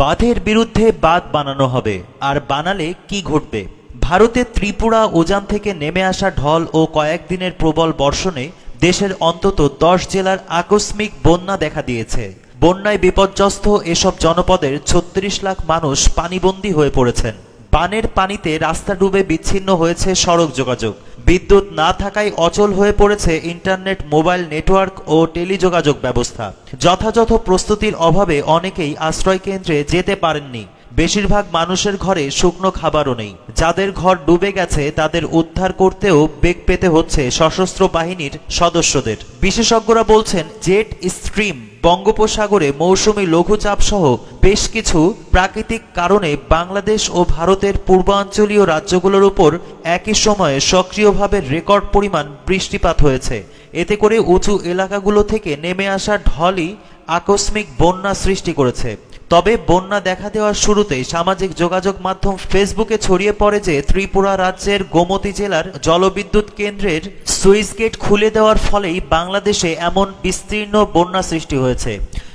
বাঁধের বিরুদ্ধে বাঁধ বানানো হবে, আর বানালে কি ঘটবে? ভারতের ত্রিপুরা ওজান থেকে নেমে আসা ঢল ও কয়েকদিনের প্রবল বর্ষণে দেশের অন্তত দশ জেলার আকস্মিক বন্যা দেখা দিয়েছে। বন্যায় বিপর্যস্ত এসব জনপদের ছত্রিশ লাখ মানুষ পানিবন্দী হয়ে পড়েছেন। বানের পানিতে রাস্তা ডুবে বিচ্ছিন্ন হয়েছে সড়ক যোগাযোগ। বিদ্যুৎ না থাকায় অচল হয়ে পড়েছে ইন্টারনেট, মোবাইল নেটওয়ার্ক ও টেলিযোগাযোগ ব্যবস্থা। যথাযথ প্রস্তুতির অভাবে অনেকেই আশ্রয় কেন্দ্রে যেতে পারেননি। বেশিরভাগ মানুষের ঘরে শুকনো খাবারও নেই। যাদের ঘর ডুবে গেছে, তাদের উদ্ধার করতেও বেগ পেতে হচ্ছে সশস্ত্র বাহিনীর সদস্যদের। বিশেষজ্ঞরা বলছেন, জেট স্ট্রিম বঙ্গোপসাগরে মৌসুমি লঘুচাপ সহ বেশ কিছু প্রাকৃতিক কারণে বাংলাদেশ ও ভারতের পূর্বাঞ্চলীয় রাজ্যগুলোর উপর একই সময়ে সক্রিয়ভাবে রেকর্ড পরিমাণ বৃষ্টিপাত হয়েছে। এতে করে উঁচু এলাকাগুলো থেকে নেমে আসা ঢলই আকস্মিক বন্যা সৃষ্টি করেছে। তবে বন্যা দেখা দেওয়ার শুরুতেই সামাজিক যোগাযোগ মাধ্যম ফেসবুকে ছড়িয়ে পড়ে যে ত্রিপুরা রাজ্যের গোমতী জেলার জলবিদ্যুৎ কেন্দ্রের সুইচ গেট খুলে দেওয়ার ফলেই বাংলাদেশে এমন বিস্তীর্ণ বন্যা সৃষ্টি হয়েছে।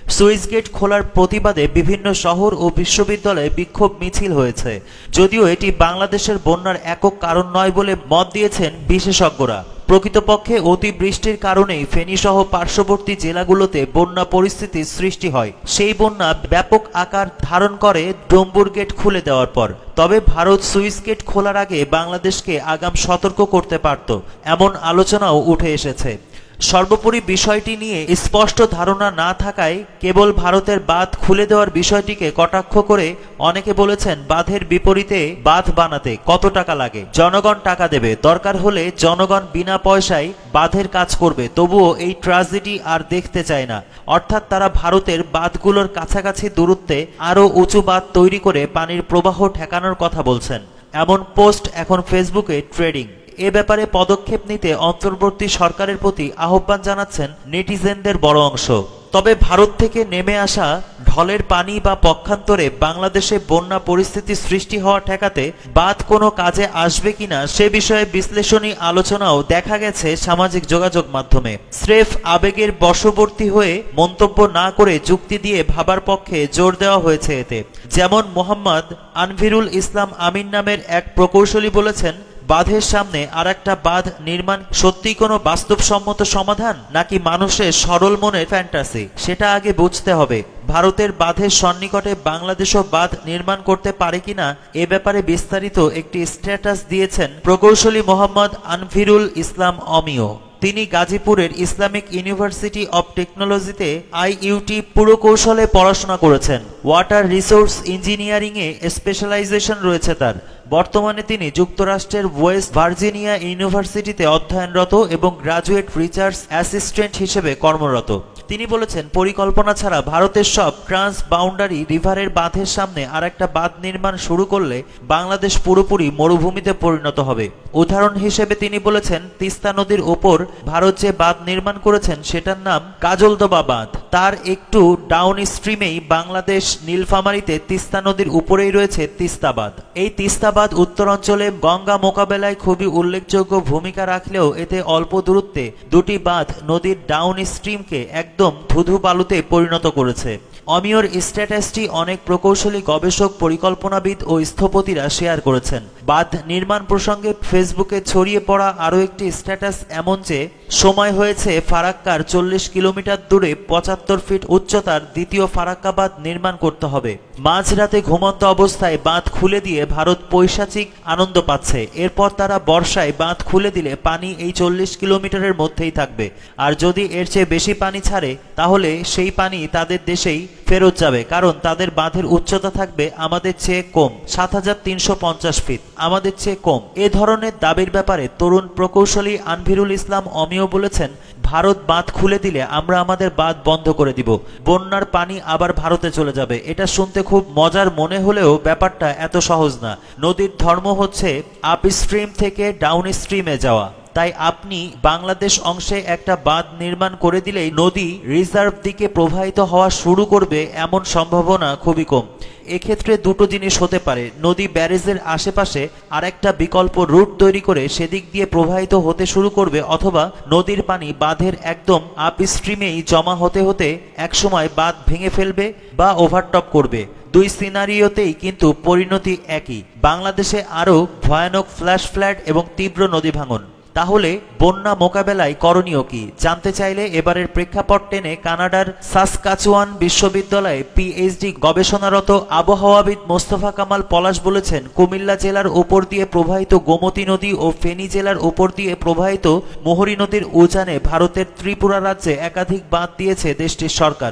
সুইচ গেট খোলার প্রতিবাদে বিভিন্ন শহর ও বিশ্ববিদ্যালয়ে বিক্ষোভ মিছিল হয়েছে। যদিও এটি বাংলাদেশের বন্যার একক কারণ নয় বলে মত দিয়েছেন বিশেষজ্ঞরা। প্রকৃতপক্ষে অতিবৃষ্টির কারণেই ফেনীসহ পার্শ্ববর্তী জেলাগুলোতে বন্যা পরিস্থিতির সৃষ্টি হয়। সেই বন্যা ব্যাপক আকার ধারণ করে ডম্বুর গেট খুলে দেওয়ার পর। তবে ভারত সুইস গেট খোলার আগে বাংলাদেশকে আগাম সতর্ক করতে পারত, এমন আলোচনাও উঠে এসেছে। সর্বোপরি বিষয়টি নিয়ে স্পষ্ট ধারণা না থাকায় কেবল ভারতের বাঁধ খুলে দেওয়ার বিষয়টিকে কটাক্ষ করে অনেকে বলেছেন বাঁধের বিপরীতে বাঁধ বানাতে কত টাকা লাগে? জনগণ টাকা দেবে, দরকার হলে জনগণ বিনা পয়সায় বাঁধের কাজ করবে, তবুও এই ট্রাজেডি আর দেখতে চায় না। অর্থাৎ তারা ভারতের বাঁধগুলোর কাছাকাছি দূরত্বে আরও উঁচু বাঁধ তৈরি করে পানির প্রবাহ ঠেকানোর কথা বলছেন। এমন পোস্ট এখন ফেসবুকে ট্রেডিং। এ ব্যাপারে পদক্ষেপ নিতে অন্তর্বর্তী সরকারের প্রতি আহ্বান জানাচ্ছেন নেটিজেনদের বড় অংশ। তবে ভারত থেকে নেমে আসা ঢলের পানি বা পক্ষান্তরে বাংলাদেশে বন্যা পরিস্থিতি সৃষ্টি হওয়া ঠেকাতে বাদ কোনো কাজে আসবে কিনা সে বিষয়ে বিশ্লেষণী আলোচনাও দেখা গেছে সামাজিক যোগাযোগ মাধ্যমে। স্রেফ আবেগের বশবর্তী হয়ে মন্তব্য না করে যুক্তি দিয়ে ভাবার পক্ষে জোর দেওয়া হয়েছে এতে। যেমন মোহাম্মদ আনভিরুল ইসলাম আমিন নামের এক প্রকৌশলী বলেছেন বাঁধের সামনে আর একটা বাঁধ নির্মাণ সত্যি কোনো বাস্তবসম্মত সমাধান, নাকি মানুষের সরল মনের ফ্যান্টাসি সেটা আগে বুঝতে হবে। ভারতের বাঁধের সন্নিকটে বাংলাদেশও বাঁধ নির্মাণ করতে পারে কিনা, এ ব্যাপারে বিস্তারিত একটি স্ট্যাটাস দিয়েছেন প্রকৌশলী মোহাম্মদ আনফিরুল ইসলাম অমিয়। তিনি গাজীপুরের ইসলামিক ইউনিভার্সিটি অব টেকনোলজিতে আইইউটি পুরকৌশলে পড়াশোনা করেছেন। ওয়াটার রিসোর্স ইঞ্জিনিয়ারিংয়ে স্পেশালাইজেশন রয়েছে তার। বর্তমানে তিনি যুক্তরাষ্ট্রের ওয়েস্ট ভার্জিনিয়া ইউনিভার্সিটিতে অধ্যয়নরত এবং গ্রাজুয়েট রিসার্চ অ্যাসিস্ট্যান্ট হিসেবে কর্মরত। তিনি বলেছেন, পরিকল্পনা ছাড়া ভারতের সব ট্রান্স বাউন্ডারি রিভারের বাঁধের সামনে আর একটা বাঁধ নির্মাণ শুরু করলে বাংলাদেশ পুরোপুরি মরুভূমিতে পরিণত হবে। উদাহরণ হিসেবে তিনি বলেছেন, তিস্তা নদীর ওপর ভারত যে বাঁধ নির্মাণ করেছেন, সেটার নাম কাজলদবা বাঁধ তার একটু ডাউন স্ট্রিমেই বাংলাদেশ নীলফামারীতে তিস্তা নদীর উপরেই রয়েছে তিস্তা বাঁধ এই তিস্তা বাঁধ উত্তরাঞ্চলে গঙ্গা মোকাবেলায় খুবই উল্লেখযোগ্য ভূমিকা রাখলেও এতে অল্প দূরত্বে দুটি বাঁধ নদীর ডাউন স্ট্রিমকে একদম ধুধু বালুতে পরিণত করেছে। অমিয়র স্ট্যাটাসটি অনেক প্রকৌশলী গবেষক, পরিকল্পনাবিদ ও স্থপতিরা শেয়ার করেছেন। বাঁধ নির্মাণ প্রসঙ্গে ফেসবুকে ছড়িয়ে পড়া আরও একটি স্ট্যাটাস এমন যে, সময় হয়েছে ফারাক্কার চল্লিশ কিলোমিটার দূরে পঁচাত্তর ফিট উচ্চতার দ্বিতীয় ফারাক্কা বাঁধ নির্মাণ করতে হবে। মাঝরাতে ঘুমন্ত অবস্থায় বাঁধ খুলে দিয়ে ভারত পৈশাচিক আনন্দ পাচ্ছে। এরপর তারা বর্ষায় বাঁধ খুলে দিলে পানি এই চল্লিশ কিলোমিটারের মধ্যেই থাকবে। আর যদি এর চেয়ে বেশি পানি ছাড়ে, তাহলে সেই পানি তাদের দেশেই ফেরত যাবে, কারণ তাদের বাঁধের উচ্চতা থাকবে আমাদের চেয়ে কম, সাত হাজার তিনশো পঞ্চাশ ফিট, আমাদের চেয়ে কম। এ ধরনের দাবির ব্যাপারে তরুণ প্রকৌশলী আনভিরুল ইসলাম অমিয় বলেছেন, ভারত বাঁধ খুলে দিলে আমরা আমাদের বাঁধ বন্ধ করে দিব। বন্যার পানি আবার ভারতে চলে যাবে। এটা শুনতে খুব মজার মনে হলেও ব্যাপারটা এত সহজ না। নদীর ধর্ম হচ্ছে আপ স্ট্রিম থেকে ডাউন স্ট্রিমে যাওয়া। তাই আপনি বাংলাদেশ অংশে একটা বাঁধ নির্মাণ করে দিলেই নদী রিজার্ভ দিকে প্রবাহিত হওয়া শুরু করবে এমন সম্ভাবনা খুবই কম। এক্ষেত্রে দুটো জিনিস হতে পারে। নদী ব্যারেজের আশেপাশে আরেকটা বিকল্প রুট তৈরি করে সেদিক দিয়ে প্রবাহিত হতে শুরু করবে অথবা নদীর পানি বাঁধের একদম আপ স্ট্রিমেই জমা হতে হতে একসময় বাঁধ ভেঙে ফেলবে বা ওভারটপ করবে। দুই সিনারিওতেই কিন্তু পরিণতি একই। বাংলাদেশে আরও ভয়ানক ফ্ল্যাশ ফ্ল্যাট এবং তীব্র নদী ভাঙন। তাহলে বন্যা মোকাবেলায় করণীয় কি? জানতে চাইলে এবারের প্রেক্ষাপট টেনে কানাডার সাসকাচুয়ান বিশ্ববিদ্যালয়ে পিএইচডি গবেষণারত আবহাওয়াবিদ মোস্তফা কামাল পলাশ বলেছেন, কুমিল্লা জেলার উপর দিয়ে প্রবাহিত গোমতী নদী ও ফেনী জেলার উপর দিয়ে প্রবাহিত মোহরী নদীর উজানে ভারতের ত্রিপুরা রাজ্যে একাধিক বাঁধ দিয়েছে দেশটির সরকার।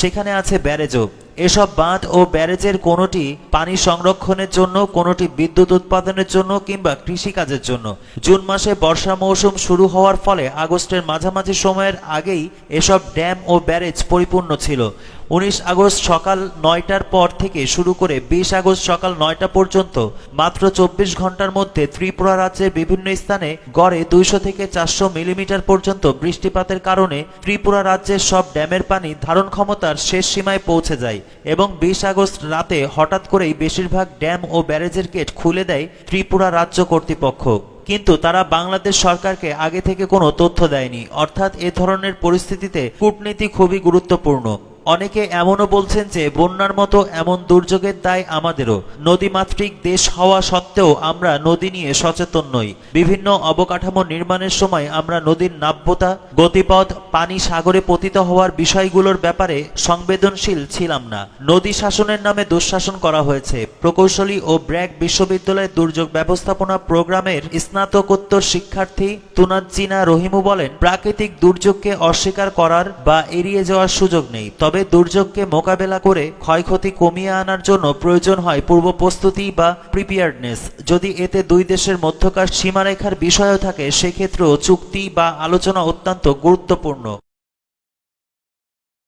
সেখানে আছে ব্যারেজও। এসব বাঁধ ও ব্যারেজের কোনোটি পানি সংরক্ষণের জন্য, কোনোটি বিদ্যুৎ উৎপাদনের জন্য কিংবা কৃষিকাজের জন্য। জুন মাসে বর্ষা মৌসুম শুরু হওয়ার ফলে আগস্টের মাঝামাঝি সময়ের আগেই এসব ড্যাম ও ব্যারেজ পরিপূর্ণ ছিল। উনিশ আগস্ট সকাল নয়টার পর থেকে শুরু করে বিশ আগস্ট সকাল নয়টা পর্যন্ত মাত্র চব্বিশ ঘণ্টার মধ্যে ত্রিপুরা রাজ্যের বিভিন্ন স্থানে গড়ে দুইশো থেকে চারশো মিলিমিটার পর্যন্ত বৃষ্টিপাতের কারণে ত্রিপুরা রাজ্যের সব ড্যামের পানি ধারণ ক্ষমতার শেষ সীমায় পৌঁছে যায় এবং বিশ আগস্ট রাতে হঠাৎ করেই বেশিরভাগ ড্যাম ও ব্যারেজের গেট খুলে দেয় ত্রিপুরা রাজ্য কর্তৃপক্ষ। কিন্তু তারা বাংলাদেশ সরকারকে আগে থেকে কোনো তথ্য দেয়নি। অর্থাৎ এ ধরনের পরিস্থিতিতে কূটনীতি খুবই গুরুত্বপূর্ণ। অনেকে এমনও বলছেন যে বন্যার মতো এমন দুর্যোগের দায় আমাদেরও। নদীমাতৃক দেশ হওয়া সত্ত্বেও আমরা নদী নিয়ে সচেতন নই। বিভিন্ন অবকাঠামো নির্মাণের সময় আমরা নদীর নাব্যতা, গতিপথ, পানি সাগরে পতিত হওয়ার বিষয়গুলোর ব্যাপারে সংবেদনশীল ছিলাম না। নদী শাসনের নামে দুঃশাসন করা হয়েছে। প্রকৌশলী ও ব্র্যাক বিশ্ববিদ্যালয়ের দুর্যোগ ব্যবস্থাপনা প্রোগ্রামের স্নাতকোত্তর শিক্ষার্থী তুনাজ্জিনা রহিমু বলেন, প্রাকৃতিক দুর্যোগকে অস্বীকার করার বা এড়িয়ে যাওয়ার সুযোগ নেই। তবে দুর্যোগকে মোকাবেলা করে ক্ষয়ক্ষতি কমিয়ে আনার জন্য প্রয়োজন হয় পূর্ব প্রস্তুতি বা প্রিপেয়ার্ডনেস যদি এতে দুই দেশের মধ্যকার সীমারেখার বিষয়ও থাকে, সেক্ষেত্রেও চুক্তি বা আলোচনা অত্যন্ত গুরুত্বপূর্ণ।